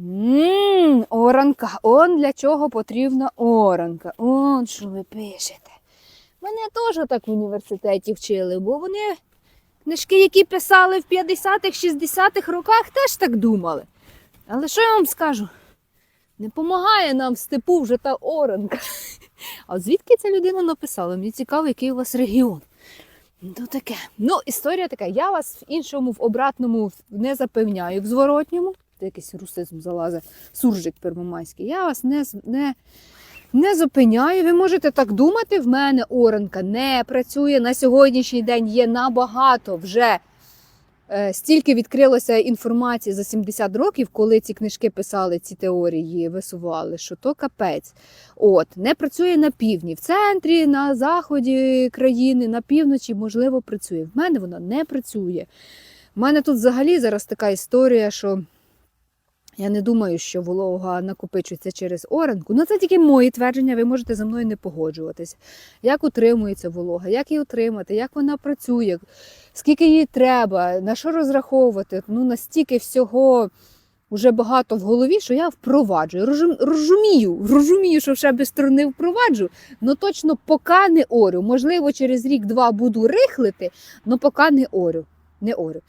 Ммм, оранка. Он для чого потрібна оранка. Он що ви пишете. Мене теж так в університеті вчили, бо вони книжки, які писали в 50-х, 60-х роках, теж так думали. Але що я вам скажу? Не допомагає нам в степу вже та оранка. А звідки ця людина написала? Мені цікаво, який у вас регіон. Ну таке. Ну, історія така. Я вас в іншому, в обратному не запевняю, в зворотньому. Якийсь русизм залазить, суржик первомайський. Я вас не, не, не зупиняю. Ви можете так думати. В мене оранка не працює. На сьогоднішній день є набагато вже. е, Стільки відкрилося інформації за 70 років, коли ці книжки писали, ці теорії висували, що то капець. От, не працює на півдні, в центрі, на заході країни, на півночі, можливо, працює. В мене вона не працює. В мене тут взагалі зараз така історія, що я не думаю, що волога накопичується через оранку. Ну, це тільки мої твердження, ви можете за мною не погоджуватися. Як утримується волога, як її утримати, як вона працює, скільки їй треба, на що розраховувати. Ну, настільки всього вже багато в голові, що я впроваджую. Розумію, розумію, що ще без сторони впроваджу, але точно поки не орю. Можливо, через рік-два буду рихлити, але поки не орю. Не орю.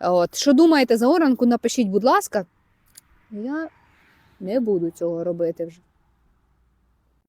От. Що думаєте за оранку, напишіть, будь ласка. Я не буду цього робити вже.